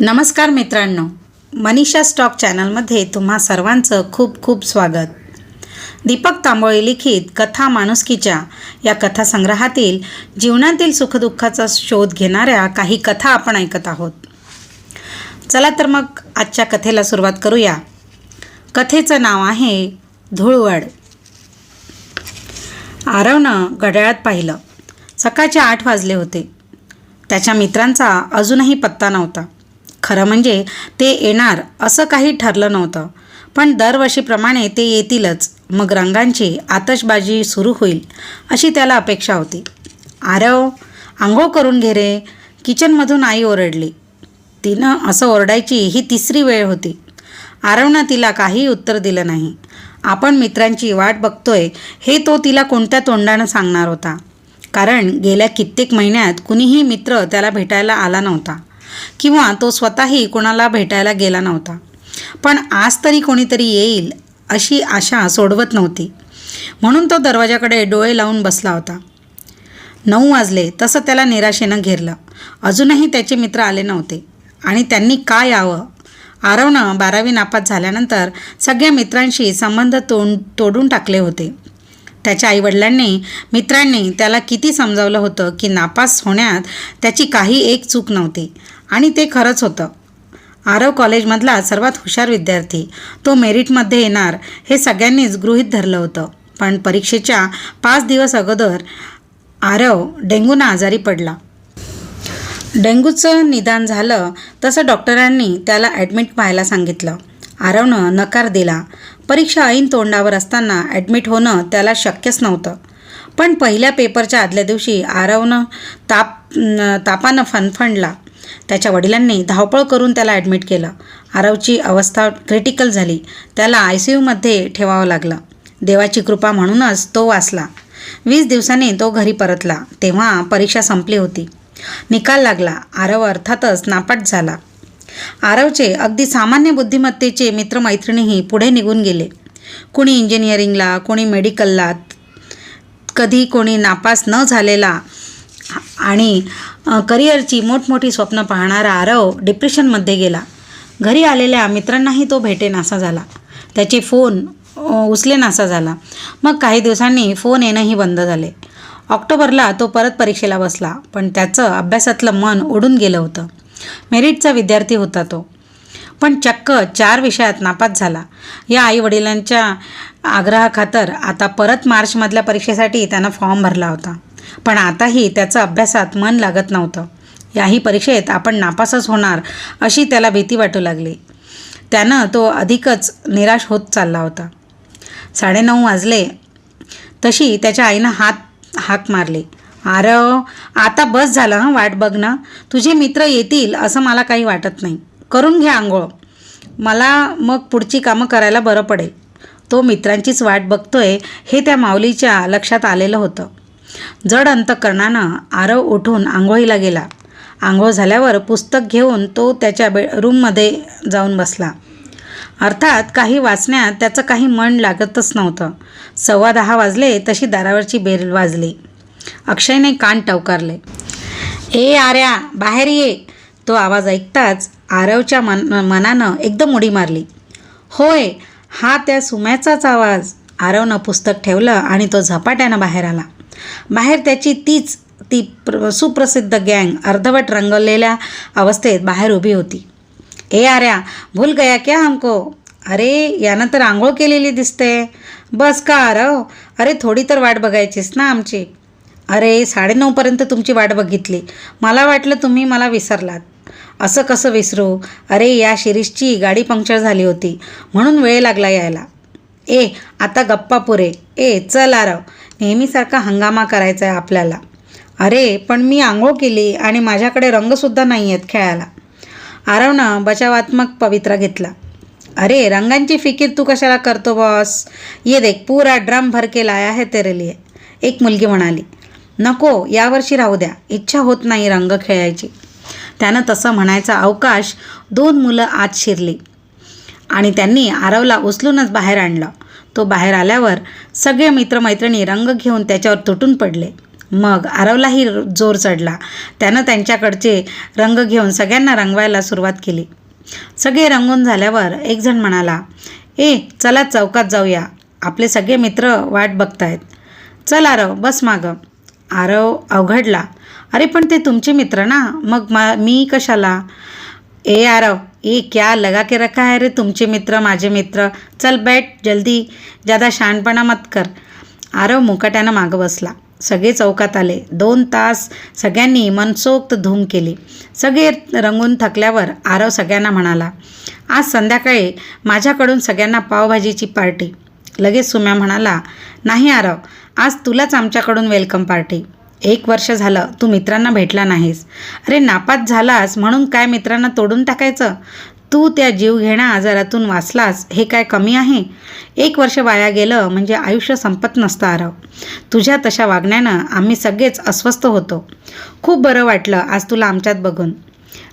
नमस्कार मित्रांनो मनीषा स्टॉक चॅनलमध्ये तुम्हा सर्वांचं खूप खूप स्वागत. दीपक तांबोळे लिखित कथा माणुसकीच्या या कथासंग्रहातील जीवनातील सुखदुःखाचा शोध घेणाऱ्या काही कथा आपण ऐकत आहोत. चला तर मग आजच्या कथेला सुरुवात करूया. कथेचं नाव आहे धुळवड. आरवनं घड्याळात पाहिलं. सकाळचे आठ वाजले होते. त्याच्या मित्रांचा अजूनही पत्ता नव्हता. खरं म्हणजे ते येणार असं काही ठरलं नव्हतं. पण दरवर्षीप्रमाणे ते येतीलच. मग रंगांची आतषबाजी सुरू होईल अशी त्याला अपेक्षा होती. आरव आंघोळ करून घे रे. किचनमधून आई ओरडली. तिनं असं ओरडायची ही तिसरी वेळ होती. आरवनं तिला काही उत्तर दिलं नाही. आपण मित्रांची वाट बघतोय हे तो तिला कोणत्या तोंडानं सांगणार होता? कारण गेल्या कित्येक महिन्यात कुणीही मित्र त्याला भेटायला आला नव्हता. किंवा तो स्वतःही कोणाला भेटायला गेला नव्हता. पण आज तरी कोणीतरी येईल अशी आशा सोडवत नव्हती. म्हणून तो दरवाजाकडे डोळे लावून बसला होता. नऊ वाजले तसं त्याला निराशेनं घेरलं. अजूनही त्याचे मित्र आले नव्हते. आणि त्यांनी का यावं? आरवनं बारावी नापास झाल्यानंतर सगळ्या मित्रांशी संबंध तोंड तोडून टाकले होते. त्याच्या आईवडिलांनी मित्रांनी त्याला किती समजावलं होतं की नापास होण्यात त्याची काही एक चूक नव्हती. आणि ते खरंच होतं. आरव कॉलेजमधला सर्वात हुशार विद्यार्थी. तो मेरिटमध्ये येणार हे सगळ्यांनीच गृहीत धरलं होतं. पण परीक्षेच्या पाच दिवस अगोदर आरव डेंग्यूनं आजारी पडला. डेंग्यूचं निदान झालं तसं डॉक्टरांनी त्याला ॲडमिट व्हायला सांगितलं. आरवनं नकार दिला. परीक्षा ऐन तोंडावर असताना ॲडमिट होणं त्याला शक्यच नव्हतं. पण पहिल्या पेपरच्या आदल्या दिवशी आरवनं ताप तापानं फणफणला त्याच्या वडिलांनी धावपळ करून त्याला ॲडमिट केलं. आरवची अवस्था क्रिटिकल झाली. त्याला आय सी यूमध्ये ठेवावं लागलं. देवाची कृपा म्हणूनच तो वाचला. वीस दिवसांनी तो घरी परतला. तेव्हा परीक्षा संपली होती. निकाल लागला. आरव अर्थातच नापाट झाला. आरवचे अगदी सामान्य बुद्धिमत्तेचे मित्रमैत्रिणीही पुढे निघून गेले. कोणी इंजिनिअरिंगला कोणी मेडिकलला कधी कोणी नापास न झालेला आणि करिअरची मोठमोठी स्वप्न पाहणारा आरव डिप्रेशनमध्ये गेला. घरी आलेल्या मित्रांनाही तो भेटेनासा झाला. त्याचे फोन उचलेनासा झाला. मग काही दिवसांनी फोन येणंही बंद झाले. ऑक्टोबरला तो परत परीक्षेला बसला पण त्याचं अभ्यासातलं मन उडून गेलं होतं. मेरिटचा विद्यार्थी होता तो. पण चक्क चार विषयात नापास झाला. या आईवडिलांच्या आग्रहाखातर आता परत मार्चमधल्या परीक्षेसाठी त्यानं फॉर्म भरला होता. पण आताही त्याचं अभ्यासात मन लागत नव्हतं. याही परीक्षेत आपण नापासच होणार अशी त्याला भीती वाटू लागली. त्यानं तो अधिकच निराश होत चालला होता. साडेनऊ वाजले. तशी त्याच्या आईनं हात हाक मारली. अरे आता बस झालं हां वाट बघ ना. तुझे मित्र येतील असं मला काही वाटत नाही. करून घ्या आंघोळ. मला मग पुढची कामं करायला बरं पडेल. तो मित्रांचीच वाट बघतोय हे त्या माऊलीच्या लक्षात आलेलं होतं. जड अंतकरणानं आरव उठून आंघोळीला गेला. आंघोळ झाल्यावर पुस्तक घेऊन तो त्याच्या बे रूममध्ये जाऊन बसला. अर्थात काही वाचण्यात त्याचं काही मन लागतच नव्हतं. सव्वा दहा वाजले तशी दारावरची बेल वाजली. अक्षयने कान टवकारले. ए आर्या बाहेर ये. तो आवाज ऐकताच आरवच्या मन मनानं एकदम उडी मारली. होय हा त्या सुम्याचाच आवाज. आरवनं पुस्तक ठेवलं आणि तो झपाट्यानं बाहेर आला. बाहेर त्याची तीच ती प्र सुप्रसिद्ध गँग अर्धवट रंगवलेल्या अवस्थेत बाहेर उभी होती. ए आर्या भूल गया क्या हमको? अरे यानं तर आंघोळ केलेली दिसते. बस का अर हो? अरे थोडी तर वाट बघायचीस ना आमची. अरे साडेनऊपर्यंत तुमची वाट बघितली. मला वाटलं तुम्ही मला विसरलात. असं कसं विसरू? अरे या शिरीषची गाडी पंक्चर झाली होती. म्हणून वेळ लागला यायला. ए आता गप्पा पुरे. ए चल आरव. नेहमीसारखा हंगामा करायचा आहे आपल्याला. अरे पण मी आंघोळ केली आणि माझ्याकडे रंगसुद्धा नाही आहेत खेळायला. आरवनं बचावात्मक पवित्रा घेतला. अरे रंगांची फिकीर तू कशाला करतो बॉस? ये देख पुरा ड्रम भर के लाया है तेरे लिए. एक मुलगी म्हणाली. नको यावर्षी राहू द्या. इच्छा होत नाही रंग खेळायची. त्यानं तसं म्हणायचा अवकाश दोन मुलं आत शिरली. आणि त्यांनी आरवला उचलूनच बाहेर आणलं. तो बाहेर आल्यावर सगळे मित्रमैत्रिणी रंग घेऊन त्याच्यावर तुटून पडले. मग आरवलाही जोर चढला. त्यानं त्यांच्याकडचे रंग घेऊन सगळ्यांना रंगवायला सुरुवात केली. सगळे रंगून झाल्यावर एकजण म्हणाला ए चला चौकात जाऊया. आपले सगळे मित्र वाट बघतायत. चल आरव बस मागं. आरव अवघडला. अरे पण ते तुमचे मित्र ना? मग मा मी कशाला? ए आरव ये क्या लगा के रखा है रे तुमचे मित्र माझे मित्र? चल बैठ जल्दी. ज्यादा शहाणपणा मत कर. आरव मुकाट्यानं मागं बसला. सगळे चौकात आले. दोन तास सगळ्यांनी मनसोक्त धूम केली. सगळे रंगून थकल्यावर आरव सगळ्यांना म्हणाला आज संध्याकाळी माझ्याकडून सगळ्यांना पावभाजीची पार्टी. लगेच सुम्या म्हणाला नाही आरव आज तुलाच आमच्याकडून वेलकम पार्टी. एक वर्ष झालं तू मित्रांना भेटला नाहीस. अरे नापास झालास म्हणून काय मित्रांना तोडून टाकायचं? तू त्या जीवघेण्या आजारातून वाचलास हे काय कमी आहे? एक वर्ष वाया गेलं म्हणजे आयुष्य संपत नसतं आरव. तुझ्या तशा वागण्यानं आम्ही सगळेच अस्वस्थ होतो. खूप बरं वाटलं आज तुला आमच्यात बघून.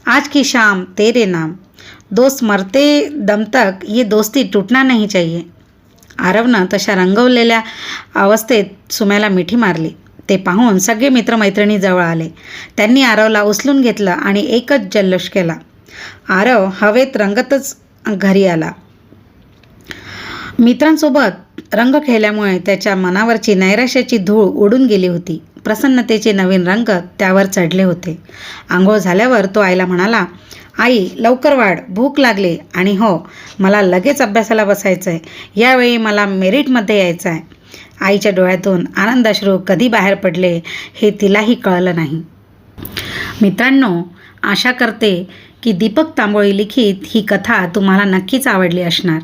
आज की शाम तेरे नाम. दोस्त मरते दम तक ये दोस्ती तुटणार नाही चाहिए. आरवनं तशा रंगवलेल्या अवस्थेत सुम्याला मिठी मारली. ते पाहून सगळे मित्रमैत्रिणी जवळ आले. त्यांनी आरवला उचलून घेतलं आणि एकच जल्लोष केला. आरव हवेत रंगतच घरी आला. मित्रांसोबत रंग खेळल्यामुळे त्याच्या मनावरची नैराश्याची धूळ उडून गेली होती. प्रसन्नतेचे नवीन रंग त्यावर चढले होते. आंघोळ झाल्यावर तो आईला म्हणाला आई लवकर वाढ. भूक लागली. आणि हो मला लगेच अभ्यासाला बसायचं आहे यावेळी मला मेरिटमध्ये यायचं आहे आईच्या डोळ्यातून आनंदाश्रू कधी बाहेर पडले हे तिलाही कळलं नाही. मित्रांनो आशा करते की दीपक तांबोळी लिखित ही कथा तुम्हाला नक्कीच आवडली असणार.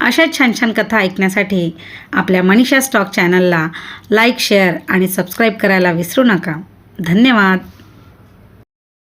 अशा छान छान कथा ऐकण्यासाठी आपल्या मनीषा स्टॉक चॅनलला लाईक शेअर आणि सबस्क्राईब करायला विसरू नका. धन्यवाद.